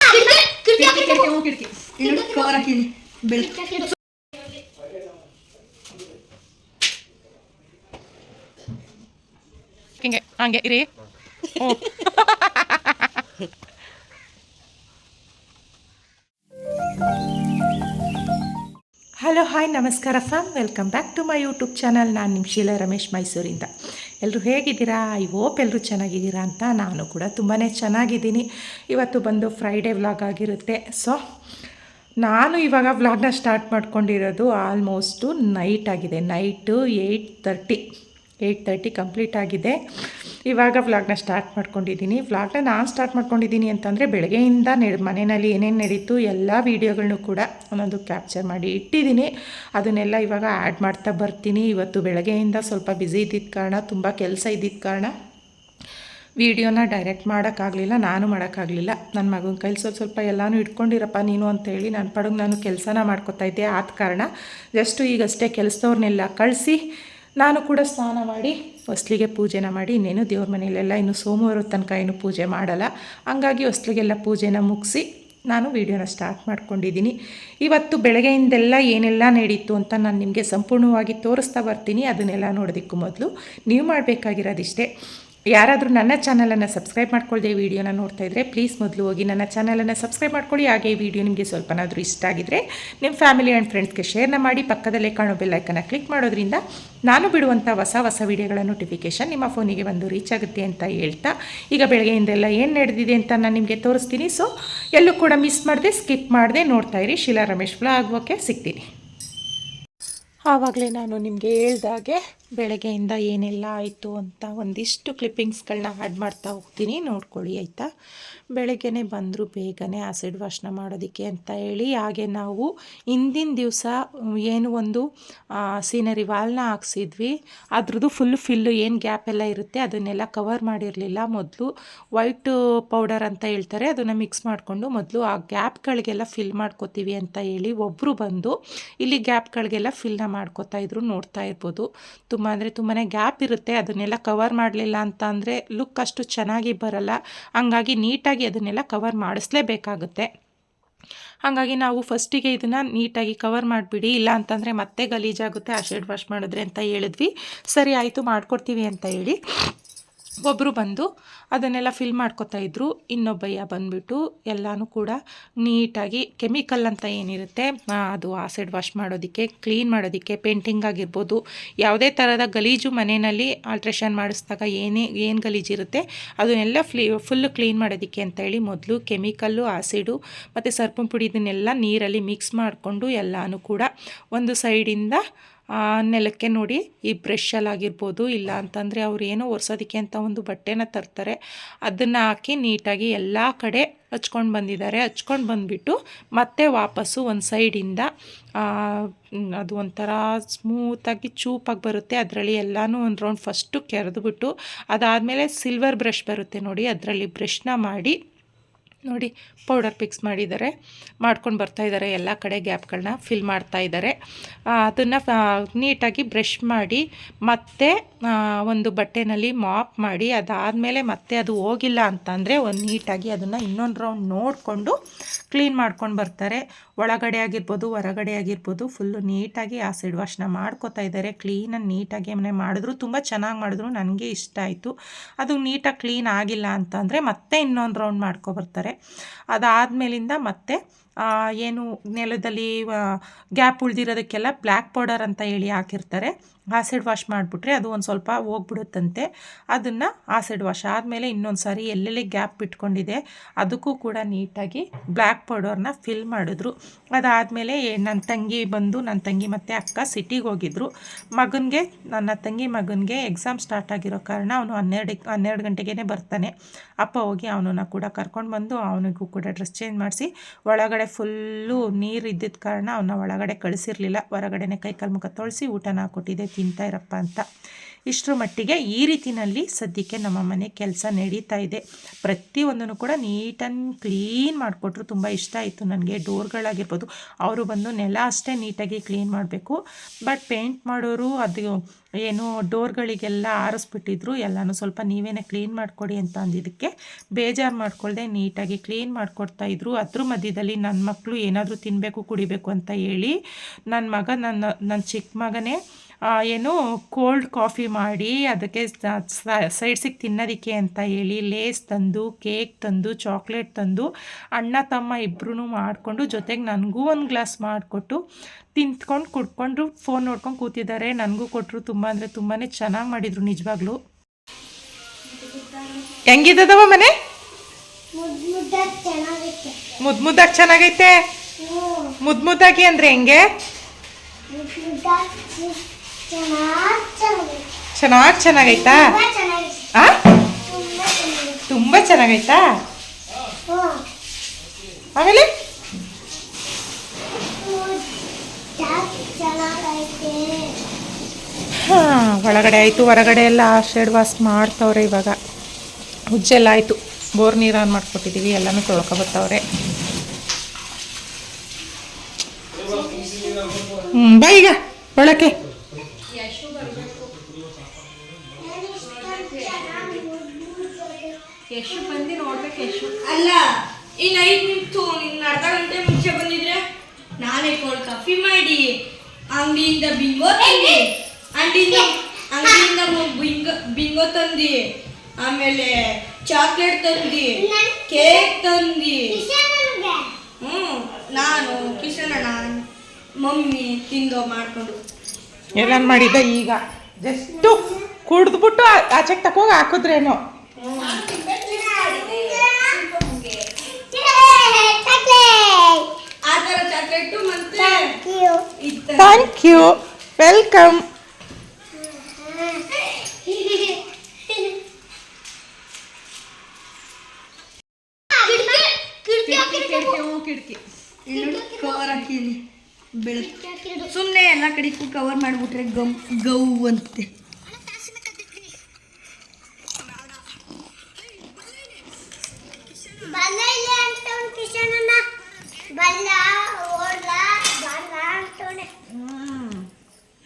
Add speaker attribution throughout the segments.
Speaker 1: ಕಿಟಕಿ ಕಿಟಕಿ ಹ್ಞೂ ಕಿಟಕಿ ಇನ್ನು ಕವರ್ ಹಾಕಿನಿ ಬೆಳಿ
Speaker 2: ಹಿಂಗೆ ಹಂಗೆ ಇರಿ ಹ್ಞೂ Hello hi ನಮಸ್ಕಾರ fam welcome back to my YouTube channel ನಾನು ನಿಮ್ಮ ಶೀಲಾ ರಮೇಶ್ ಮೈಸೂರಿಂದ. ಎಲ್ಲರೂ ಹೇಗಿದ್ದೀರಾ? ಐ ಹೋಪ್ ಎಲ್ಲರೂ ಚೆನ್ನಾಗಿದ್ದೀರಾ ಅಂತ ನಾನು ಕೂಡ ತುಂಬಾ ಚೆನ್ನಾಗಿದ್ದೀನಿ. ಇವತ್ತು ಬಂದು ಫ್ರೈಡೇ ವ್ಲಾಗ್ ಆಗಿರುತ್ತೆ. ಸೊ ನಾನು ಇವಾಗ ವ್ಲಾಗ್ನ ಸ್ಟಾರ್ಟ್ ಮಾಡ್ಕೊಂಡಿರೋದು ಆಲ್ಮೋಸ್ಟು ನೈಟ್ ಆಗಿದೆ. Night eight thirty eight thirty complete ಆಗಿದೆ. ಇವಾಗ ವ್ಲಾಗ್ನ ಸ್ಟಾರ್ಟ್ ಮಾಡ್ಕೊಂಡಿದ್ದೀನಿ. ವ್ಲಾಗ್ನ ನಾನು ಸ್ಟಾರ್ಟ್ ಮಾಡ್ಕೊಂಡಿದ್ದೀನಿ ಅಂತಂದರೆ ಬೆಳಗ್ಗೆಯಿಂದ ನೆಡ್ ಮನೆಯಲ್ಲಿ ಏನೇನು ನಡೀತು ಎಲ್ಲ ವೀಡಿಯೋಗಳನ್ನೂ ಕೂಡ ಒಂದೊಂದು ಕ್ಯಾಪ್ಚರ್ ಮಾಡಿ ಇಟ್ಟಿದ್ದೀನಿ. ಅದನ್ನೆಲ್ಲ ಇವಾಗ ಆ್ಯಡ್ ಮಾಡ್ತಾ ಬರ್ತೀನಿ. ಇವತ್ತು ಬೆಳಗ್ಗೆಯಿಂದ ಸ್ವಲ್ಪ ಬ್ಯುಸಿ ಇದ್ದಿದ್ದ ಕಾರಣ, ತುಂಬ ಕೆಲಸ ಇದ್ದಿದ್ದ ಕಾರಣ ವೀಡಿಯೋನ ಡೈರೆಕ್ಟ್ ಮಾಡೋಕ್ಕಾಗಲಿಲ್ಲ, ನಾನು ಮಾಡೋಕ್ಕಾಗಲಿಲ್ಲ. ನನ್ನ ಮಗನ ಕೈಲಿ ಸ್ವಲ್ಪ ಸ್ವಲ್ಪ ಎಲ್ಲನೂ ಇಟ್ಕೊಂಡಿರಪ್ಪ ನೀನು ಅಂತೇಳಿ ನನ್ನ ಪಡಗೆ ನಾನು ಕೆಲಸನ ಮಾಡ್ಕೊತಾ ಇದ್ದೆ ಆದ ಕಾರಣ. ಜಸ್ಟು ಈಗಷ್ಟೇ ಕೆಲಸದವ್ರನ್ನೆಲ್ಲ ಕಳಿಸಿ ನಾನು ಕೂಡ ಸ್ನಾನ ಮಾಡಿ ಹೊಸ್ಲಿಗೆ ಪೂಜೆನ ಮಾಡಿ ಇನ್ನೇನು ದೇವ್ರ ಮನೆಯಲ್ಲೆಲ್ಲ ಇನ್ನು ಸೋಮವಾರ ತನಕ ಏನು ಪೂಜೆ ಮಾಡಲ್ಲ. ಹಂಗಾಗಿ ಹೊಸ್ಲಿಗೆಲ್ಲ ಪೂಜೆನ ಮುಗಿಸಿ ನಾನು ವೀಡಿಯೋನ ಸ್ಟಾರ್ಟ್ ಮಾಡ್ಕೊಂಡಿದ್ದೀನಿ. ಇವತ್ತು ಬೆಳಗ್ಗೆಯಿಂದೆಲ್ಲ ಏನೆಲ್ಲ ನಡೀತು ಅಂತ ನಾನು ನಿಮಗೆ ಸಂಪೂರ್ಣವಾಗಿ ತೋರಿಸ್ತಾ ಬರ್ತೀನಿ. ಅದನ್ನೆಲ್ಲ ನೋಡೋದಕ್ಕೂ ಮೊದಲು. ನೀವು ಮಾಡಬೇಕಾಗಿರೋದಿಷ್ಟೇ. ಯಾರಾದರೂ ನನ್ನ ಚಾನಲನ್ನು ಸಬ್ಸ್ಕ್ರೈಬ್ ಮಾಡ್ಕೊಳ್ಳದೆ ವಿಡಿಯೋನ ನೋಡ್ತಾ ಇದ್ದರೆ ಪ್ಲೀಸ್ ಮೊದಲು ಹೋಗಿ ನನ್ನ ಚಾನಲನ್ನು ಸಬ್ಸ್ಕ್ರೈಬ್ ಮಾಡ್ಕೊಳ್ಳಿ ಹಾಗೆ ಈ ವಿಡಿಯೋ ನಿಮಗೆ ಸ್ವಲ್ಪನಾದರೂ ಇಷ್ಟ ಆಗಿದ್ದರೆ ನಿಮ್ಮ ಫ್ಯಾಮಿಲಿ ಆ್ಯಂಡ್ ಫ್ರೆಂಡ್ಸ್ಗೆ ಶೇರ್ನ ಮಾಡಿ, ಪಕ್ಕದಲ್ಲೇ ಕಾಣೋ ಬೆಲ್ಲೈಕನ್ನ ಕ್ಲಿಕ್ ಮಾಡೋದ್ರಿಂದ ನಾನು ಬಿಡುವಂಥ ಹೊಸ ಹೊಸ ವಿಡಿಯೋಗಳ ನೋಟಿಫಿಕೇಷನ್ ನಿಮ್ಮ ಫೋನಿಗೆ ಬಂದು ರೀಚ್ ಆಗುತ್ತೆ ಅಂತ ಹೇಳ್ತಾ. ಈಗ ಬೆಳಗ್ಗೆಯಿಂದೆಲ್ಲ ಏನು ನಡೆದಿದೆ ಅಂತ ನಾನು ನಿಮಗೆ ತೋರಿಸ್ತೀನಿ. ಸೊ ಎಲ್ಲೂ ಕೂಡ ಮಿಸ್ ಮಾಡದೆ ಸ್ಕಿಪ್ ಮಾಡದೆ, ನೋಡ್ತಾ ಇರಿ. ಶೀಲಾ ರಮೇಶ್ ಫ್ಲಾ ಆಗೋಕೆ ಸಿಗ್ತೀನಿ. ಆವಾಗಲೇ ನಾನು ನಿಮಗೆ ಹೇಳ್ದಾಗೆ ಬೆಳಗ್ಗೆಯಿಂದ ಏನೆಲ್ಲ ಆಯಿತು ಅಂತ ಒಂದಿಷ್ಟು ಕ್ಲಿಪ್ಪಿಂಗ್ಸ್ಗಳನ್ನ ಆ್ಯಡ್ ಮಾಡ್ತಾ ಹೋಗ್ತೀನಿ. ನೋಡ್ಕೊಳ್ಳಿ, ಆಯಿತಾ? ಬೆಳಗ್ಗೆನೇ ಬಂದರು ಬೇಗನೆ ಆಸಿಡ್ ವಾಶ್ನ ಮಾಡೋದಕ್ಕೆ ಅಂತ ಹೇಳಿ, ಹಾಗೆ ನಾವು ಹಿಂದಿನ ದಿವಸ ಏನು ಒಂದು ಸೀನರಿ ವಾಲ್ನ ಹಾಕ್ಸಿದ್ವಿ. ಅದ್ರದ್ದು ಫುಲ್ ಫಿಲ್ಲು ಏನು ಗ್ಯಾಪ್ ಎಲ್ಲ ಇರುತ್ತೆ ಅದನ್ನೆಲ್ಲ ಕವರ್ ಮಾಡಿರಲಿಲ್ಲ. ಮೊದಲು ವೈಟ್ ಪೌಡರ್ ಅಂತ ಹೇಳ್ತಾರೆ, ಅದನ್ನು ಮಿಕ್ಸ್ ಮಾಡಿಕೊಂಡು ಮೊದಲು ಆ ಗ್ಯಾಪ್ಗಳಿಗೆಲ್ಲ ಫಿಲ್ ಮಾಡ್ಕೋತೀವಿ ಅಂತ ಹೇಳಿ ಒಬ್ಬರು ಬಂದು ಇಲ್ಲಿ ಗ್ಯಾಪ್ಗಳಿಗೆಲ್ಲ ಫಿಲ್ನ ಮಾಡ್ಕೋತಾ ಇದ್ರು, ನೋಡ್ತಾ ಇರ್ಬೋದು. ತುಂಬ ಅಂದರೆ ತುಂಬಾ ಗ್ಯಾಪ್ ಇರುತ್ತೆ, ಅದನ್ನೆಲ್ಲ ಕವರ್ ಮಾಡಲಿಲ್ಲ ಅಂತ ಅಂದರೆ ಲುಕ್ ಅಷ್ಟು ಚೆನ್ನಾಗಿ ಬರಲ್ಲ. ಹಂಗಾಗಿ ನೀಟಾಗಿ ಅದನ್ನೆಲ್ಲ ಕವರ್ ಮಾಡಿಸ್ಲೇಬೇಕಾಗುತ್ತೆ. ಹಾಗಾಗಿ ನಾವು ಫಸ್ಟಿಗೆ ಇದನ್ನು ನೀಟಾಗಿ ಕವರ್ ಮಾಡಿಬಿಡಿ, ಇಲ್ಲ ಅಂತಂದರೆ ಮತ್ತೆ ಗಲೀಜಾಗುತ್ತೆ ಆ ಶೇಡ್ ವಾಶ್ ಮಾಡಿದ್ರೆ ಅಂತ ಹೇಳಿದ್ವಿ. ಸರಿ, ಆಯಿತು, ಮಾಡ್ಕೊಡ್ತೀವಿ ಅಂತ ಹೇಳಿ. ಒಬ್ಬರು ಬಂದು ಅದನ್ನೆಲ್ಲ ಫಿಲ್ ಮಾಡ್ಕೊತಾ ಇದ್ರು. ಇನ್ನೊಬ್ಬಯ್ಯ ಬಂದುಬಿಟ್ಟು ಎಲ್ಲನೂ ಕೂಡ ನೀಟಾಗಿ ಕೆಮಿಕಲ್ ಅಂತ ಏನಿರುತ್ತೆ ಅದು ಆಸಿಡ್ ವಾಶ್ ಮಾಡೋದಕ್ಕೆ ಕ್ಲೀನ್ ಮಾಡೋದಕ್ಕೆ ಪೇಂಟಿಂಗ್ ಆಗಿರ್ಬೋದು, ಯಾವುದೇ ಥರದ ಗಲೀಜು ಮನೆಯಲ್ಲಿ ಆಲ್ಟ್ರೇಷನ್ ಮಾಡಿಸಿದಾಗ ಏನೇ, ಏನು ಗಲೀಜಿರುತ್ತೆ ಅದನ್ನೆಲ್ಲ ಫ್ಲೀ ಫುಲ್ಲು ಕ್ಲೀನ್ ಮಾಡೋದಕ್ಕೆ ಅಂತ ಹೇಳಿ ಮೊದಲು ಕೆಮಿಕಲ್ಲು ಆಸಿಡು ಮತ್ತು ಸರ್ಪು ಪುಡಿ ಇದನ್ನೆಲ್ಲ ನೀರಲ್ಲಿ ಮಿಕ್ಸ್ ಮಾಡಿಕೊಂಡು ಎಲ್ಲನೂ ಕೂಡ ಒಂದು ಸೈಡಿಂದ ನೆಲಕ್ಕೆ ನೋಡಿ ಈ ಬ್ರಷಲ್ಲಾಗಿರ್ಬೋದು ಇಲ್ಲ ಅಂತಂದರೆ ಅವ್ರು ಏನೋ ಒರೆಸೋದಕ್ಕೆ ಅಂತ ಒಂದು ಬಟ್ಟೆನ ತರ್ತಾರೆ. ಅದನ್ನು ಹಾಕಿ ನೀಟಾಗಿ ಎಲ್ಲ ಕಡೆ ಹಚ್ಕೊಂಡು ಬಂದಿದ್ದಾರೆ. ಹಚ್ಕೊಂಡು ಬಂದುಬಿಟ್ಟು ಮತ್ತೆ ವಾಪಸ್ಸು ಒಂದು ಸೈಡಿಂದ ಅದು ಒಂಥರ ಸ್ಮೂತಾಗಿ ಚೂಪಾಗಿ ಬರುತ್ತೆ. ಅದರಲ್ಲಿ ಎಲ್ಲನೂ ಒಂದು ರೌಂಡ್ ಫಸ್ಟು ಕೆರೆದುಬಿಟ್ಟು ಅದಾದಮೇಲೆ ಸಿಲ್ವರ್ ಬ್ರಷ್ ಬರುತ್ತೆ ನೋಡಿ, ಅದರಲ್ಲಿ ಬ್ರಷ್ನ ಮಾಡಿ ನೋಡಿ ಪೌಡರ್ ಪಿಕ್ಸ್ ಮಾಡಿದ್ದಾರೆ. ಮಾಡ್ಕೊಂಡು ಬರ್ತಾ ಇದ್ದಾರೆ. ಎಲ್ಲ ಕಡೆ ಗ್ಯಾಪ್ಗಳನ್ನ ಫಿಲ್ ಮಾಡ್ತಾ ಇದ್ದಾರೆ. ಅದನ್ನು ನೀಟಾಗಿ ಬ್ರಷ್ ಮಾಡಿ, ಮತ್ತೆ ಒಂದು ಬಟ್ಟೆನಲ್ಲಿ ಮಾಪ್ ಮಾಡಿ, ಅದಾದಮೇಲೆ ಮತ್ತೆ ಅದು ಹೋಗಿಲ್ಲ ಅಂತಂದರೆ ಒಂದು ನೀಟಾಗಿ ಅದನ್ನು ಇನ್ನೊಂದು ರೌಂಡ್ ನೋಡಿಕೊಂಡು ಕ್ಲೀನ್ ಮಾಡ್ಕೊಂಡು ಬರ್ತಾರೆ. ಒಳಗಡೆ ಆಗಿರ್ಬೋದು, ಹೊರಗಡೆ ಆಗಿರ್ಬೋದು ಫುಲ್ಲು ನೀಟಾಗಿ ಆಸಿಡ್ ವಾಶ್ನ ಮಾಡ್ಕೋತಾ ಇದ್ದಾರೆ. ಕ್ಲೀನಾಗಿ ನೀಟಾಗಿ ಮನೆ ಮಾಡಿದ್ರು ತುಂಬ ಚೆನ್ನಾಗಿ ಮಾಡಿದ್ರು. ನನಗೆ ಇಷ್ಟ ಆಯಿತು. ಅದು ನೀಟಾಗಿ ಕ್ಲೀನ್ ಆಗಿಲ್ಲ ಅಂತಂದರೆ ಮತ್ತೆ ಇನ್ನೊಂದು ರೌಂಡ್ ಮಾಡ್ಕೊಬರ್ತಾರೆ ಅದಾದಮೇಲಿಂದ ಮತ್ತೆ ಏನು ನೆಲದಲ್ಲಿ ಗ್ಯಾಪ್ ಉಳಿದಿರೋದಕ್ಕೆಲ್ಲ ಬ್ಲ್ಯಾಕ್ ಪೌಡರ್ ಅಂತ ಹೇಳಿ ಹಾಕಿರ್ತಾರೆ. ಆಸಿಡ್ ವಾಶ್ ಮಾಡಿಬಿಟ್ರೆ ಅದು ಒಂದು ಸ್ವಲ್ಪ ಹೋಗ್ಬಿಡುತ್ತಂತೆ. ಅದನ್ನು ಆಸಿಡ್ ವಾಶ್ ಆದಮೇಲೆ ಇನ್ನೊಂದು ಸಾರಿ ಎಲ್ಲೆಲ್ಲಿ ಗ್ಯಾಪ್ ಬಿಟ್ಕೊಂಡಿದೆ ಅದಕ್ಕೂ ಕೂಡ ನೀಟಾಗಿ ಬ್ಲ್ಯಾಕ್ ಪೌಡರ್ನ ಫಿಲ್ ಮಾಡಿದ್ರು. ಅದಾದಮೇಲೆ ನನ್ನ ತಂಗಿ ಬಂದು ನನ್ನ ತಂಗಿ ಮತ್ತು ಅಕ್ಕ ಸಿಟಿಗೆ ಹೋಗಿದ್ರು. ಮಗನಿಗೆ, ನನ್ನ ತಂಗಿ ಮಗನಿಗೆ ಎಕ್ಸಾಮ್ ಸ್ಟಾರ್ಟ್ ಆಗಿರೋ ಕಾರಣ ಅವನು ಹನ್ನೆರಡು ಹನ್ನೆರಡು ಗಂಟೆಗೇ ಬರ್ತಾನೆ. ಅಪ್ಪ ಹೋಗಿ ಅವನನ್ನು ಕೂಡ ಕರ್ಕೊಂಡು ಬಂದು ಅವನಿಗೂ ಕೂಡ ಡ್ರೆಸ್ ಚೇಂಜ್ ಮಾಡಿಸಿ, ಒಳಗಡೆ ಫುಲ್ಲು ನೀರು ಇದ್ದಿದ್ದ ಕಾರಣ ಅವನ್ನ ಒಳಗಡೆ ಕಳಿಸಿರಲಿಲ್ಲ. ಹೊರಗಡೆನೆ ಕೈ ಕಾಲು ಮುಖ ತೊಳಿಸಿ ಊಟನ ಕೊಟ್ಟಿದ್ದೆ ತಿಂತಾ ಇರಪ್ಪ ಅಂತ. ಇಷ್ಟರ ಮಟ್ಟಿಗೆ ಈ ರೀತಿನಲ್ಲಿ ಸದ್ಯಕ್ಕೆ ನಮ್ಮ ಮನೆ ಕೆಲಸ ನಡೀತಾ ಇದೆ. ಪ್ರತಿಯೊಂದನ್ನು ಕೂಡ ನೀಟ್ ಆ್ಯಂಡ್ ಕ್ಲೀನ್ ಮಾಡಿಕೊಟ್ರು ತುಂಬ ಇಷ್ಟ ಆಯಿತು ನನಗೆ. ಡೋರ್ಗಳಾಗಿರ್ಬೋದು, ಅವರು ಬಂದು ನೆಲ ಅಷ್ಟೇ ನೀಟಾಗಿ ಕ್ಲೀನ್ ಮಾಡಬೇಕು. ಬಟ್ ಪೇಂಟ್ ಮಾಡೋರು ಅದು ಏನು ಡೋರ್ಗಳಿಗೆಲ್ಲ ಆರಿಸ್ಬಿಟ್ಟಿದ್ರು, ಎಲ್ಲನೂ ಸ್ವಲ್ಪ ನೀವೇನೆ ಕ್ಲೀನ್ ಮಾಡಿಕೊಡಿ ಅಂತ ಅಂದಿದ್ದಕ್ಕೆ ಬೇಜಾರು ಮಾಡ್ಕೊಳ್ದೆ ನೀಟಾಗಿ ಕ್ಲೀನ್ ಮಾಡಿಕೊಡ್ತಾ ಇದ್ರು. ಅದ್ರ ಮಧ್ಯದಲ್ಲಿ ನನ್ನ ಮಕ್ಕಳು ಏನಾದರೂ ತಿನ್ನಬೇಕು ಕುಡಿಬೇಕು ಅಂತ ಹೇಳಿ ನನ್ನ ಮಗ ನನ್ನ ನನ್ನ ಚಿಕ್ಕ ಮಗನೇ ಏನು ಕೋಲ್ಡ್ ಕಾಫಿ ಮಾಡಿ ಅದಕ್ಕೆ ಸೈಡ್ಸಿಗೆ ತಿನ್ನೋದಕ್ಕೆ ಅಂತ ಹೇಳಿ ಲೇಸ್ ತಂದು, ಕೇಕ್ ತಂದು, ಚಾಕ್ಲೇಟ್ ತಂದು ಅಣ್ಣ ತಮ್ಮ ಇಬ್ಬರೂ ಮಾಡಿಕೊಂಡು ಜೊತೆಗೆ ನನಗೂ ಒಂದು ಗ್ಲಾಸ್ ಮಾಡಿಕೊಟ್ಟು ತಿಂತ್ಕೊಂಡು ಕುಡ್ಕೊಂಡು ಫೋನ್ ನೋಡ್ಕೊಂಡು ಕೂತಿದ್ದಾರೆ. ನನಗೂ ಕೊಟ್ಟರು ತುಂಬ ಅಂದರೆ ತುಂಬಾ ಚೆನ್ನಾಗಿ ಮಾಡಿದರು ನಿಜವಾಗ್ಲೂ. ಹೆಂಗಿದ್ದದವ ಮನೆ?
Speaker 3: ಮುದ್ದು ಮುದ್ದಾಗಿ
Speaker 2: ಚೆನ್ನಾಗೈತೆ? ಮುದ್ದು ಮುದ್ದಾಗಿ ಅಂದರೆ ಹೆಂಗೆ?
Speaker 3: ಚೆನ್ನಾಗಿ
Speaker 2: ಚೆನ್ನಾಗೈತಾ?
Speaker 3: ತುಂಬ
Speaker 2: ಚೆನ್ನಾಗೈತಾ? ಆಮೇಲೆ? ಹಾಂ ಒಳಗಡೆ ಆಯಿತು ಹೊರಗಡೆ ಎಲ್ಲ ಶೆಡ್ ವಾಶ್ ಮಾಡ್ತವ್ರೆ ಇವಾಗ. ಉಜ್ಜೆಲ್ಲ ಆಯಿತು. ಬೋರ್ ನೀರು ಆನ್ ಮಾಡ್ಕೊಟ್ಟಿದ್ದೀವಿ ಎಲ್ಲನೂ ತೊಳ್ಕೊಬತ್ತವ್ರೆ ಹ್ಞೂ ಬಾ ಈಗ ಒಳಕ್ಕೆ.
Speaker 1: ಎಷ್ಟು ಬಂದಿ ನೋಡ್ಬೇಕು ಎಷ್ಟು
Speaker 4: ಅಲ್ಲ ಇನ್ನು ಐದು ನಿಮಿಷ ನಿನ್ನ ಅರ್ಧ ಗಂಟೆ ಮುಂಚೆ ಬಂದಿದ್ರೆ ನಾನೇ ಕೋಲ್ಡ್ ಕಾಫಿ ಮಾಡಿ. ಅಂಗಡಿಯಿಂದ ಬಿಂಗೋ ತಂದಿ. ಅಂಗಡಿಯಿಂದ ಅಂಗಡಿಯಿಂದ ಬಿಂಗೋ ಬಿಂಗೋ ತಂದಿ. ಆಮೇಲೆ ಚಾಕ್ಲೇಟ್ ತಂದಿ. ಕೇಕ್ ತಂದಿ. ಹ್ಞೂ ನಾನು ಕಿಶನಣ್ಣ ಮಮ್ಮಿ ತಿಂದೋ ಮಾಡ್ಕೊಂಡು.
Speaker 2: ಎಲ್ಲ ಮಾಡಿದ್ದ ಈಗ. ಜಸ್ಟು ಕುಡಿದ್ಬಿಟ್ಟು ಆಚೆಗೆ ತಕೋಗಿ ಹಾಕಿದ್ರೇನೋ.
Speaker 4: ಆ ಥರ ಚಾಕ್ಲೇಟು ಮತ್ತೆ ಇತ್ತ
Speaker 2: ಥ್ಯಾಂಕ್ ಯು ವೆಲ್ಕಮ್
Speaker 1: ಕಿಟಕಿ ಕಿಟಕಿ ಹ್ಞೂ ಕಿಟಕಿ ಇಲ್ಲಿ ಕವರ್ ಹಾಕಿನಿ ಬೆಳಕು ಸುಮ್ಮನೆ ಎಲ್ಲ ಕಡೆಗೂ ಕವರ್ ಮಾಡಿಬಿಟ್ರೆ ಗಮ್ ಗೌ ಅಂತೆ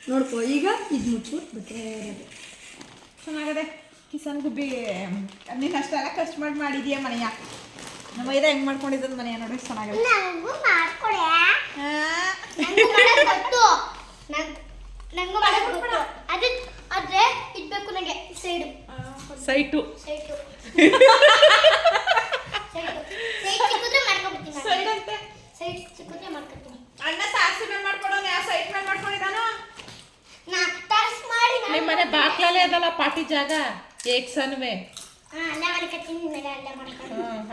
Speaker 1: ನೋಡ್ಕೋ ಈಗ ಇದು ಮುಚ್ಬಿಟ್ಟು ಬಿಟ್ರೆ
Speaker 5: ಚೆನ್ನಾಗದೆ. ಕಿಸನ್ ಗುಬ್ಬಿ ನೀನು ಅಷ್ಟೆಲ್ಲ ಖರ್ಚು ಮಾಡಿ ಮಾಡಿದೀಯ ಮನೆಯ? ನಮ್ಮ ಇದೆ ಹೆಂಗ್ ಮಾಡ್ಕೊಂಡಿದ್ದದ ಮನೆಯ ನೋಡಿ ಚೆನ್ನಾಗಿದೆ.
Speaker 2: ಸೈಟು.
Speaker 3: ಸೈಟು.
Speaker 5: ಅಂತೆ
Speaker 3: ಸೈಟ್ ಸಿಕ್ಕಿದ್ರೆ ಮಾಡ್ಕೊತೀನಿ
Speaker 5: ಅಣ್ಣ ಸಾಸಿವೆ ಮೇಲೆ ಮಾಡ್ಕೊಡೋನು ಯಾವ ಸೈಟ್ ಮೇಲೆ ಮಾಡ್ಕೊಂಡಿದ್ದಾನೋ?
Speaker 2: ನಿಮ್ಮ ಮನೆ ಬಾಕ್ಲಲ್ಲೇ ಅದಲ್ಲ ಪಾಟಿ ಜಾಗ? ಏಕ್ಸನ್ವೆ.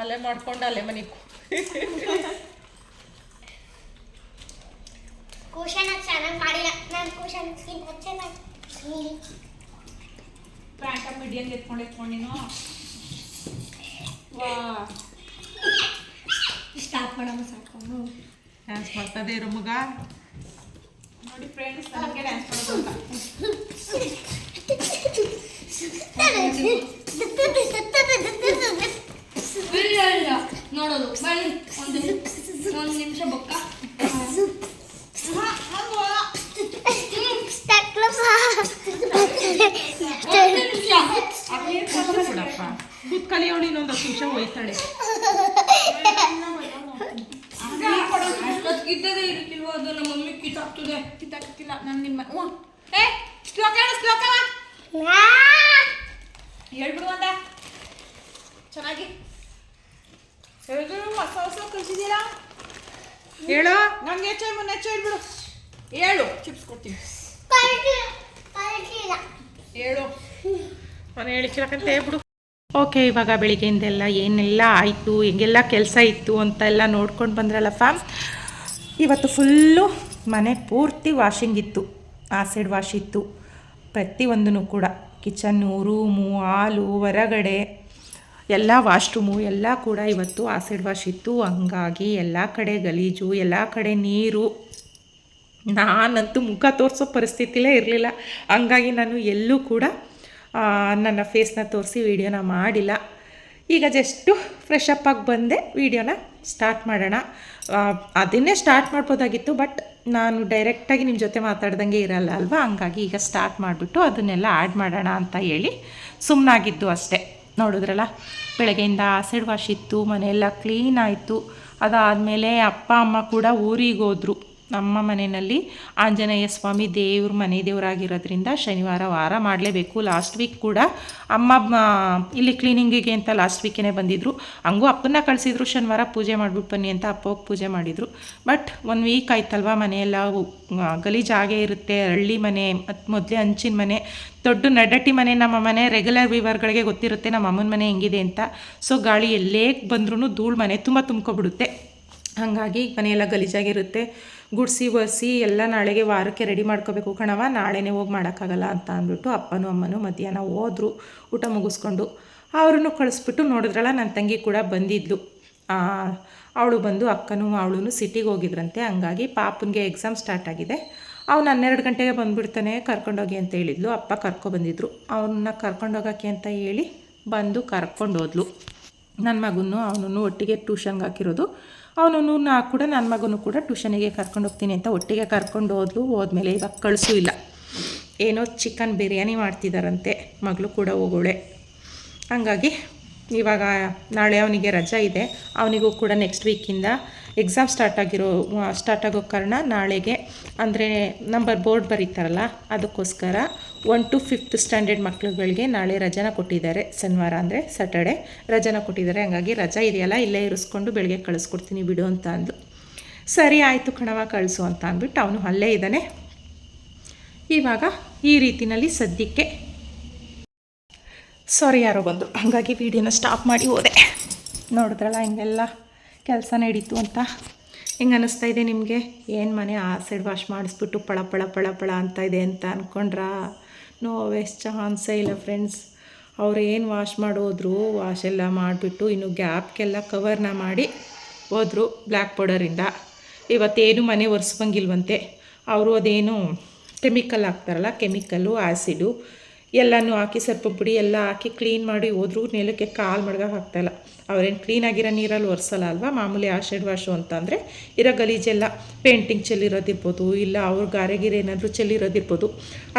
Speaker 3: ಅಲ್ಲೇ ಮಾಡ್ಕೊಂಡು
Speaker 2: ಅಲ್ಲೇ ಮನೆ.
Speaker 3: ಕುಶನ ಚೆನ್ನಾಗಿ ಮಾಡಿಲ್ಲ. ನಾನು ಕುಶನ್ ಚೆನ್ನಾಗಿ
Speaker 5: ಪ್ಯಾಂಟ ಮಿಡಿಯನ್ ಎತ್ಕೊಂಡು ಎತ್ಕೊಂಡು ನೀನು? ವಾ.
Speaker 3: ಸ್ಟಾಪ್ ಮಾಡೋಣ ಸಾಕು
Speaker 2: ಡ್ಯಾನ್ಸ್ ಮಾಡ್ತದೆ ಇರೋ ಮಗ?
Speaker 5: ನೋಡಿ ಫ್ರೆಂಡ್ಸ್ ನನಗೆ ಡ್ಯಾನ್ಸ್ ಮಾಡೋದು
Speaker 4: ನೋಡೋದು ಬನ್ನಿ ಒಂದು ಒಂದು ನಿಮಿಷ ಬೊಕ್ಕ.
Speaker 2: ಅವಳು ಇನ್ನೊಂದು ಹತ್ತು ನಿಮಿಷ ಹೋಯ್ತಾಳೆ
Speaker 4: ಇದ್ದದೇ ಇರ್ತಿಲ್ವೋ ಅದು? ನಮ್ಮ ಮಮ್ಮಿ ಕಿತ್ತಾಗ್ತದೆ
Speaker 5: ಕಿತ್ತಾಕ್ತಿಲ್ಲ ನಾನು ನಿಮ್ಮ ಹ್ಞೂ. ಏ ಶ್ಲೋಕ ಹೇಳು ಶ್ಲೋಕವ ಹೇಳ್ಬಿಡು ಅಂದ ಚೆನ್ನಾಗಿ. ಹೇಳಿದ್ರು ಹೊಸ ಹೊಸ ಕಳ್ಸಿದ್ದೀರಾ
Speaker 2: ಹೇಳು.
Speaker 5: ನಂಗೆ ಹೆಚ್ಚು ಮುನ್ನ ಹೆಚ್ಚು ಹೇಳ್ಬಿಡು. ಹೇಳು ಚಿಪ್ಸ್ ಕೊಡ್ತೀನಿ. ಹೇಳು.
Speaker 2: ಮನೆ ಹೇಳಿಕ್ಕಿರಕಂತ ಹೇಳ್ಬಿಡು. ಓಕೆ ಇವಾಗ ಬೆಳಿಗ್ಗೆಯಿಂದೆಲ್ಲ ಏನೆಲ್ಲ ಆಯಿತು ಹೆಂಗೆಲ್ಲ ಕೆಲಸ ಇತ್ತು ಅಂತೆಲ್ಲ ನೋಡ್ಕೊಂಡು ಬಂದ್ರಲ್ಲ ಫ್ಯಾಮ್ ಇವತ್ತು ಫುಲ್ಲು ಮನೆ ಪೂರ್ತಿ ವಾಷಿಂಗ್ ಇತ್ತು ಆಸಿಡ್ ವಾಶ್ ಇತ್ತು. ಪ್ರತಿಯೊಂದೂ ಕೂಡ ಕಿಚನ್ನು ರೂಮು ಹಾಲು, ಹೊರಗಡೆ, ಎಲ್ಲ ವಾಶ್ರೂಮು ಎಲ್ಲ ಕೂಡ ಇವತ್ತು ಆಸಿಡ್ ವಾಶ್ ಇತ್ತು. ಹಂಗಾಗಿ ಎಲ್ಲ ಕಡೆ ಗಲೀಜು, ಎಲ್ಲ ಕಡೆ ನೀರು. ನಾನಂತೂ ಮುಖ ತೋರಿಸೋ ಪರಿಸ್ಥಿತಿಲೇ ಇರಲಿಲ್ಲ. ಹಂಗಾಗಿ ನಾನು ಎಲ್ಲೂ ಕೂಡ ನನ್ನ ಫೇಸ್ನ ತೋರಿಸಿ ವೀಡಿಯೋನ ಮಾಡಿಲ್ಲ. ಈಗ ಜಸ್ಟು ಫ್ರೆಶ್ ಅಪ್ ಆಗಿ ಬಂದೆ ವೀಡಿಯೋನ ಸ್ಟಾರ್ಟ್ ಮಾಡೋಣ. ಅದನ್ನೇ ಸ್ಟಾರ್ಟ್ ಮಾಡ್ಬೋದಾಗಿತ್ತು ಬಟ್ ನಾನು ಡೈರೆಕ್ಟಾಗಿ ನಿಮ್ಮ ಜೊತೆ ಮಾತಾಡ್ದಂಗೆ ಇರಲ್ಲ ಅಲ್ವಾ? ಹಂಗಾಗಿ ಈಗ ಸ್ಟಾರ್ಟ್ ಮಾಡಿಬಿಟ್ಟು ಅದನ್ನೆಲ್ಲ ಆ್ಯಡ್ ಮಾಡೋಣ ಅಂತ ಹೇಳಿ ಸುಮ್ಮನಾಗಿದ್ದು ಅಷ್ಟೇ. ನೋಡಿದ್ರಲ್ಲ, ಬೆಳಗ್ಗೆಯಿಂದ ಆಸಿಡ್ ವಾಶ್ ಇತ್ತು, ಮನೆಯೆಲ್ಲ ಕ್ಲೀನ್ ಆಯಿತು. ಅದಾದಮೇಲೆ ಅಪ್ಪ, ಅಮ್ಮ ಕೂಡ ಊರಿಗೆ ಹೋದರು. ನಮ್ಮ ಮನೆಯಲ್ಲಿ ಆಂಜನೇಯ ಸ್ವಾಮಿ ದೇವ್ರ ಮನೆ ದೇವರಾಗಿರೋದ್ರಿಂದ ಶನಿವಾರ ವಾರ ಮಾಡಲೇಬೇಕು. ಲಾಸ್ಟ್ ವೀಕ್ ಕೂಡ ಅಮ್ಮ ಇಲ್ಲಿ ಕ್ಲೀನಿಂಗಿಗೆ ಅಂತ ಲಾಸ್ಟ್ ವೀಕೇ ಬಂದಿದ್ದರು ಹಂಗೂ ಅಪ್ಪನ್ನ ಕಳಿಸಿದ್ರು, ಶನಿವಾರ ಪೂಜೆ ಮಾಡಿಬಿಟ್ಟು ಬನ್ನಿ ಅಂತ ಅಪ್ಪ ಹೋಗಿ ಪೂಜೆ ಮಾಡಿದರು. ಬಟ್ ಒಂದು ವೀಕ್ ಆಯ್ತಲ್ವ ಮನೆಯೆಲ್ಲ ಗಲೀಜಾಗೆ ಇರುತ್ತೆ, ಹಳ್ಳಿ ಮನೆ ಮತ್ತು ಮೊದಲೇ ಹಂಚಿನ ಮನೆ, ದೊಡ್ಡ ನಡಟಿ ಮನೆ ನಮ್ಮ ಮನೆ ರೆಗ್ಯುಲರ್ ವಿವರ್ಗಳಿಗೆ ಗೊತ್ತಿರುತ್ತೆ ನಮ್ಮ ಅಮ್ಮನ ಮನೆ ಹೆಂಗಿದೆ ಅಂತ. ಸೊ ಗಾಳಿ ಎಲ್ಲೇ ಬಂದ್ರೂ ಧೂಳು ಮನೆ ತುಂಬ ತುಂಬ್ಕೊಬಿಡುತ್ತೆ. ಹಾಗಾಗಿ ಮನೆಯೆಲ್ಲ ಗಲೀಜಾಗಿರುತ್ತೆ. ಗುಡಿಸಿ ಒರೆಸಿ ಎಲ್ಲ ನಾಳೆಗೆ ವಾರಕ್ಕೆ ರೆಡಿ ಮಾಡ್ಕೋಬೇಕು ಕಣವ ನಾಳೆನೇ ಹೋಗಿ ಮಾಡೋಕ್ಕಾಗಲ್ಲ ಅಂತ ಅಂದ್ಬಿಟ್ಟು ಅಪ್ಪನೂ ಅಮ್ಮನೂ ಮಧ್ಯಾಹ್ನ ಹೋದರು, ಊಟ ಮುಗಿಸ್ಕೊಂಡು. ಅವ್ರನ್ನೂ ಕಳಿಸ್ಬಿಟ್ಟು ನೋಡಿದ್ರಲ್ಲ ನನ್ನ ತಂಗಿ ಕೂಡ ಬಂದಿದ್ಲು. ಅವಳು ಬಂದು ಅಕ್ಕನೂ ಅವಳು ಸಿಟಿಗೆ ಹೋಗಿದ್ರಂತೆ. ಹಂಗಾಗಿ ಪಾಪನಿಗೆ ಎಕ್ಸಾಮ್ ಸ್ಟಾರ್ಟ್ ಆಗಿದೆ. ಅವ್ನು ಹನ್ನೆರಡು ಗಂಟೆಗೆ ಬಂದುಬಿಡ್ತಾನೆ ಕರ್ಕೊಂಡೋಗಿ ಅಂತ ಹೇಳಿದ್ಲು. ಅಪ್ಪ ಕರ್ಕೊಬಂದಿದ್ರು ಅವನ್ನ ಕರ್ಕೊಂಡೋಗೋಕ್ಕೆ ಅಂತ ಹೇಳಿ ಬಂದು ಕರ್ಕೊಂಡು ಹೋದ್ಲು ನನ್ನ ಮಗನೂ ಅವನನ್ನು ಒಟ್ಟಿಗೆ ಟ್ಯೂಷನ್ಗೆ ಹಾಕಿರೋದು. ಅವನನ್ನು ನಾ ಕೂಡ ನನ್ನ ಮಗನೂ ಕೂಡ ಟ್ಯೂಷನಿಗೆ ಕರ್ಕೊಂಡು ಹೋಗ್ತೀನಿ ಅಂತ ಒಟ್ಟಿಗೆ ಕರ್ಕೊಂಡು ಹೋದ್ಲು. ಹೋದ್ಮೇಲೆ ಇವಾಗ ಕಳಿಸೂ ಇಲ್ಲ. ಏನೋ ಚಿಕನ್ ಬಿರಿಯಾನಿ ಮಾಡ್ತಿದ್ದಾರಂತೆ ಮಗಳು ಕೂಡ ಹೋಗೋಳೆ. ಹಂಗಾಗಿ ಇವಾಗ ನಾಳೆ ಅವನಿಗೆ ರಜಾ ಇದೆ. ಅವನಿಗೂ ಕೂಡ ನೆಕ್ಸ್ಟ್ ವೀಕಿಂದ ಎಕ್ಸಾಮ್ ಸ್ಟಾರ್ಟ್ ಆಗಿರೋ ಸ್ಟಾರ್ಟ್ ಆಗೋ ಕಾರಣ ನಾಳೆಗೆ, ಅಂದರೆ ನಂಬರ್ ಬೋರ್ಡ್ ಬರೀತಾರಲ್ಲ, ಅದಕ್ಕೋಸ್ಕರ ಒನ್ ಟು ಫಿಫ್ತ್ ಸ್ಟ್ಯಾಂಡರ್ಡ್ ಮಕ್ಳುಗಳಿಗೆ ನಾಳೆ ರಜಾನ ಕೊಟ್ಟಿದ್ದಾರೆ. ಶನಿವಾರ ಅಂದರೆ ಸ್ಯಾಟರ್ಡೆ ರಜಾನ ಕೊಟ್ಟಿದ್ದಾರೆ. ಹಾಗಾಗಿ ರಜಾ ಇದೆಯಲ್ಲ, ಇಲ್ಲೇ ಇರಿಸ್ಕೊಂಡು ಬೆಳಗ್ಗೆ ಕಳಿಸ್ಕೊಡ್ತೀನಿ ಬಿಡು ಅಂತ ಅಂದು ಸರಿ ಆಯಿತು ಕಣವ ಕಳಿಸು ಅಂತ ಅಂದ್ಬಿಟ್ಟು ಅವನು ಅಲ್ಲೇ ಇದ್ದಾನೆ. ಇವಾಗ ಈ ರೀತಿಯಲ್ಲಿ ಸದ್ಯಕ್ಕೆ ಸಾರಿ ಯಾರೋ ಬಂದರು. ಹಾಗಾಗಿ ವೀಡಿಯೋನ ಸ್ಟಾಪ್ ಮಾಡಿ ಹೋದೆ. ನೋಡಿದ್ರಲ್ಲ, ಹಿಂಗೆಲ್ಲ ಕೆಲಸ ನಡೀತು ಅಂತ. ಹಿಂಗೆ ಅನ್ನಿಸ್ತಾ ಇದೆ ನಿಮಗೆ? ಏನು ಮನೆ ಆಸಿಡ್ ವಾಶ್ ಮಾಡಿಸ್ಬಿಟ್ಟು ಪಳ ಪಳ ಪಳ ಪಳ ಅಂತ ಇದೆ ಅಂತ ಅಂದ್ಕೊಂಡ್ರಾ ನೋ ವೆಸ್ಟ್ ಚಾನ್ಸೇ ಇಲ್ಲ ಫ್ರೆಂಡ್ಸ್ ಅವ್ರು ಏನು ವಾಶ್ ಮಾಡೋದ್ರು ವಾಶ್ ಎಲ್ಲ ಮಾಡಿಬಿಟ್ಟು ಇನ್ನು ಗ್ಯಾಪ್ಗೆಲ್ಲ ಕವರ್ನ ಮಾಡಿ ಹೋದರು ಬ್ಲ್ಯಾಕ್ ಪೌಡರಿಂದ ಇವತ್ತೇನು ಮನೆ ಒರೆಸ್ಬಂಗಿಲ್ವಂತೆ. ಅವರು ಅದೇನು ಕೆಮಿಕಲ್ ಹಾಕ್ತಾರಲ್ಲ ಕೆಮಿಕಲ್ಲು ಆ್ಯಸಿಡು ಎಲ್ಲನೂ ಹಾಕಿ ಸ್ವಲ್ಪ ಪುಡಿ ಎಲ್ಲ ಹಾಕಿ ಕ್ಲೀನ್ ಮಾಡಿ ಹೋದ್ರೂ, ನೆಲಕ್ಕೆ ಕಾಲು ಮಡ್ಗ ಹಾಕ್ತಾಯಿಲ್ಲ ಅವ್ರೇನು ಕ್ಲೀನಾಗಿರೋ ನೀರಲ್ಲಿ ಒರೆಸಲ್ಲ ಅಲ್ವಾ? ಮಾಮೂಲಿ ಆಷೆಡ್ ವಾಶು ಅಂತಂದರೆ ಇರೋ ಗಲೀಜೆಲ್ಲ ಪೇಂಟಿಂಗ್ ಚೆಲ್ಲಿರೋದಿರ್ಬೋದು, ಇಲ್ಲ ಅವ್ರ ಗಾರೆ ಗೀರೆ ಏನಾದರೂ ಚೆಲ್ಲಿರೋದಿರ್ಬೋದು.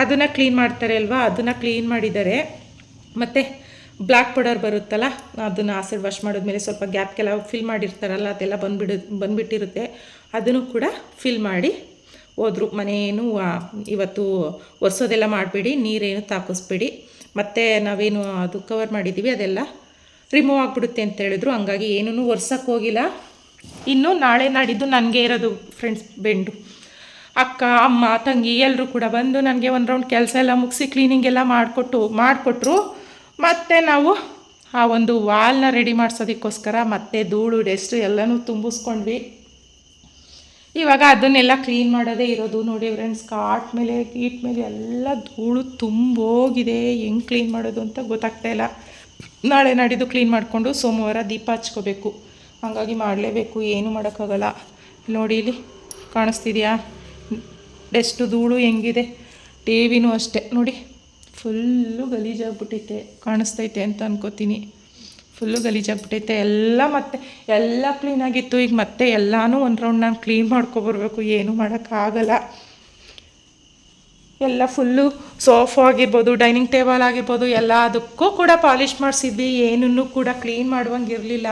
Speaker 2: ಅದನ್ನು ಕ್ಲೀನ್ ಮಾಡ್ತಾರೆ ಅಲ್ವಾ? ಅದನ್ನು ಕ್ಲೀನ್ ಮಾಡಿದ್ದಾರೆ ಮತ್ತು ಬ್ಲ್ಯಾಕ್ ಪೌಡರ್ ಬರುತ್ತಲ್ಲ, ಅದನ್ನು ಆಸಿಡ್ ವಾಶ್ ಮಾಡಿದ್ಮೇಲೆ ಸ್ವಲ್ಪ ಗ್ಯಾಪ್ಗೆಲ್ಲ ಫಿಲ್ ಮಾಡಿರ್ತಾರಲ್ಲ, ಅದೆಲ್ಲ ಬಂದುಬಿಡು, ಬಂದುಬಿಟ್ಟಿರುತ್ತೆ. ಅದನ್ನು ಕೂಡ ಫಿಲ್ ಮಾಡಿ ಹೋದ್ರು. ಮನೇನು ಆ, ಇವತ್ತು ಒರೆಸೋದೆಲ್ಲ ಮಾಡಬೇಡಿ ನೀರೇನು ತಾಕಿಸ್ಬೇಡಿ. ಮತ್ತು ನಾವೇನು ಅದು ಕವರ್ ಮಾಡಿದ್ದೀವಿ ಅದೆಲ್ಲ ರಿಮೂವ್ ಆಗಿಬಿಡುತ್ತೆ ಅಂತ ಹೇಳಿದ್ರು. ಹಂಗಾಗಿ ಏನೂ ಒರ್ಸೋಕ್ಕೆ ಹೋಗಿಲ್ಲ. ಇನ್ನು ನಾಳೆ ನಾಡಿದ್ದು ನನಗೆ ಇರೋದು ಫ್ರೆಂಡ್ಸ್ ಬೆಂಡು. ಅಕ್ಕ ಅಮ್ಮ ತಂಗಿ ಎಲ್ಲರೂ ಕೂಡ ಬಂದು ನನಗೆ ಒಂದು ರೌಂಡ್ ಕೆಲಸ ಎಲ್ಲ ಮುಗಿಸಿ ಕ್ಲೀನಿಂಗ್ ಎಲ್ಲ ಮಾಡಿಕೊಟ್ಟು ಮಾಡಿಕೊಟ್ರು. ಮತ್ತು ನಾವು ಆ ಒಂದು ವಾಲ್ನ ರೆಡಿ ಮಾಡಿಸೋದಕ್ಕೋಸ್ಕರ ಮತ್ತೆ ಧೂಳು ಡೆಸ್ಟು ಎಲ್ಲನೂ ತುಂಬಿಸ್ಕೊಂಡ್ವಿ. ಇವಾಗ ಅದನ್ನೆಲ್ಲ ಕ್ಲೀನ್ ಮಾಡೋದೇ ಇರೋದು ನೋಡಿ ಫ್ರೆಂಡ್ಸ್ ಕಾಟ್ ಮೇಲೆ ಗೀಟ್ ಮೇಲೆ ಎಲ್ಲ ಧೂಳು ತುಂಬೋಗಿದೆ. ಹೆಂಗೆ ಕ್ಲೀನ್ ಮಾಡೋದು ಅಂತ ಗೊತ್ತಾಗ್ತಾ ಇಲ್ಲ. ನಾಳೆ ನಾಡಿದ್ದು ಕ್ಲೀನ್ ಮಾಡಿಕೊಂಡು ಸೋಮವಾರ ದೀಪ ಹಚ್ಕೋಬೇಕು. ಹಾಗಾಗಿ ಮಾಡಲೇಬೇಕು, ಏನೂ ಮಾಡೋಕ್ಕಾಗಲ್ಲ. ನೋಡಿ ಇಲ್ಲಿ ಕಾಣಿಸ್ತಿದೆಯಾ? ಡೆಸ್ಟು ಧೂಳು ಹೆಂಗಿದೆ. ಟಿ ವಿನೂ ಅಷ್ಟೇ. ನೋಡಿ ಫುಲ್ಲು ಗಲೀಜಾಗ್ಬಿಟ್ಟೈತೆ ಕಾಣಿಸ್ತೈತೆ ಅಂತ ಅನ್ಕೋತೀನಿ. ಫುಲ್ಲು ಗಲೀಜಾಗ್ಬಿಟ್ಟೈತೆ. ಎಲ್ಲ ಮತ್ತೆ, ಎಲ್ಲ ಕ್ಲೀನಾಗಿತ್ತು ಈಗ ಮತ್ತೆ ಎಲ್ಲನೂ ಒಂದು ರೌಂಡ್ ನಾನು ಕ್ಲೀನ್ ಮಾಡ್ಕೊಬರ್ಬೇಕು ಏನೂ ಮಾಡೋಕ್ಕಾಗಲ್ಲ ಎಲ್ಲ ಫುಲ್ಲು ಸೋಫಾ ಆಗಿರ್ಬೋದು ಡೈನಿಂಗ್ ಟೇಬಲ್ ಆಗಿರ್ಬೋದು, ಎಲ್ಲ ಅದಕ್ಕೂ ಕೂಡ ಪಾಲಿಷ್ ಮಾಡಿಸಿದ್ವಿ. ಏನನ್ನೂ ಕೂಡ ಕ್ಲೀನ್ ಮಾಡುವಂಗಿರಲಿಲ್ಲ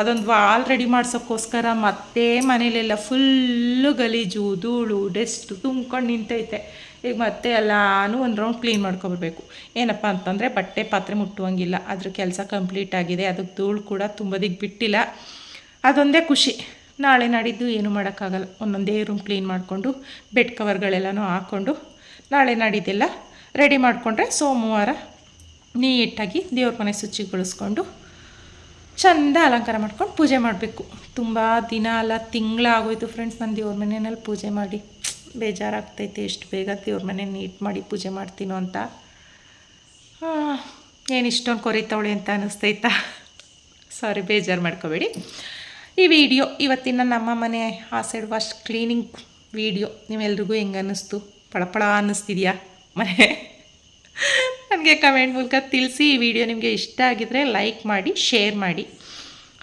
Speaker 2: ಅದೊಂದು ವಾಲ್ ರೆಡಿ ಮಾಡ್ಸೋಕ್ಕೋಸ್ಕರ ಮತ್ತೆ ಮನೇಲೆಲ್ಲ ಫುಲ್ಲು ಗಲೀಜು, ಧೂಳು ಡೆಸ್ಟ್ ತುಂಬ್ಕೊಂಡು ನಿಂತೈತೆ. ಈಗ ಮತ್ತೆ ಎಲ್ಲಾನು ಒಂದು ರೌಂಡ್ ಕ್ಲೀನ್ ಮಾಡ್ಕೊಬರ್ಬೇಕು ಏನಪ್ಪ ಅಂತಂದರೆ ಬಟ್ಟೆ ಪಾತ್ರೆ ಮುಟ್ಟುವಂಗಿಲ್ಲ. ಅದ್ರ ಕೆಲಸ ಕಂಪ್ಲೀಟ್ ಆಗಿದೆ. ಅದಕ್ಕೆ ಧೂಳು ಕೂಡ ತುಂಬದಿಗೆ ಬಿಟ್ಟಿಲ್ಲ ಅದೊಂದೇ ಖುಷಿ. ನಾಳೆ ನಾಡಿದ್ದು ಏನು ಮಾಡೋಕ್ಕಾಗಲ್ಲ. ಒಂದೊಂದೇ ರೂಮ್ ಕ್ಲೀನ್ ಮಾಡಿಕೊಂಡು ಬೆಡ್ ಕವರ್ಗಳೆಲ್ಲನೂ ಹಾಕ್ಕೊಂಡು ನಾಳೆ ನಾಡಿದ್ದೆಲ್ಲ ರೆಡಿ ಮಾಡಿಕೊಂಡ್ರೆ ಸೋಮವಾರ ನೀಟಾಗಿ ದೇವ್ರ ಮನೆ ಶುಚಿಗೊಳಿಸ್ಕೊಂಡು ಚಂದ ಅಲಂಕಾರ ಮಾಡ್ಕೊಂಡು ಪೂಜೆ ಮಾಡಬೇಕು. ತುಂಬ ದಿನ ಅಲ್ಲ ತಿಂಗಳ ಆಗೋಯ್ತು ಫ್ರೆಂಡ್ಸ್ ನಾನು ದೇವ್ರ ಮನೆಯಲ್ಲಿ ಪೂಜೆ ಮಾಡಿ. ಬೇಜಾರಾಗ್ತೈತೆ, ಎಷ್ಟು ಬೇಗ ದೇವ್ರ ಮನೆ ನೀಟ್ ಮಾಡಿ ಪೂಜೆ ಮಾಡ್ತೀನೋ ಅಂತ. ಏನು ಇಷ್ಟೊಂದು ಕೊರಿತಾವಳೆ ಅಂತ ಅನ್ನಿಸ್ತೈತಾ ಸಾರಿ ಬೇಜಾರು ಮಾಡ್ಕೋಬೇಡಿ. ಈ ವಿಡಿಯೋ ಇವತ್ತಿನ ನಮ್ಮ ಮನೆ ಆ ಸೈಡ್ ವಾಶ್ ಕ್ಲೀನಿಂಗ್ ವಿಡಿಯೋ. ನೀವೆಲ್ರಿಗೂ ಹೆಂಗೆ ಅನ್ನಿಸ್ತು ಪಳಪಳ ಅನ್ನಿಸ್ತಿದೆಯಾ ಮನೆ? ನನಗೆ ಕಮೆಂಟ್ ಮೂಲಕ ತಿಳಿಸಿ. ಈ ವಿಡಿಯೋ ನಿಮಗೆ ಇಷ್ಟ ಆಗಿದರೆ ಲೈಕ್ ಮಾಡಿ ಶೇರ್ ಮಾಡಿ.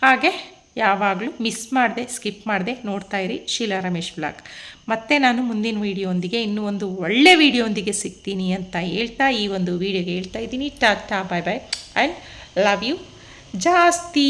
Speaker 2: ಹಾಗೆ ಯಾವಾಗಲೂ ಮಿಸ್ ಮಾಡಿದೆ ಸ್ಕಿಪ್ ಮಾಡಿದೆ ನೋಡ್ತಾ ಇರಿ ಶೀಲಾ ರಮೇಶ್ ವ್ಲಾಗ್ ಮತ್ತೆ ನಾನು ಮುಂದಿನ ವೀಡಿಯೋಂದಿಗೆ ಇನ್ನೂ ಒಂದು ಒಳ್ಳೆ ವೀಡಿಯೋಂದಿಗೆ ಸಿಗ್ತೀನಿ ಅಂತ ಹೇಳ್ತಾ ಈ ಒಂದು ವೀಡಿಯೋಗೆ ಹೇಳ್ತಾ ಇದ್ದೀನಿ. Tata, bye bye and love you ಜಾಸ್ತಿ.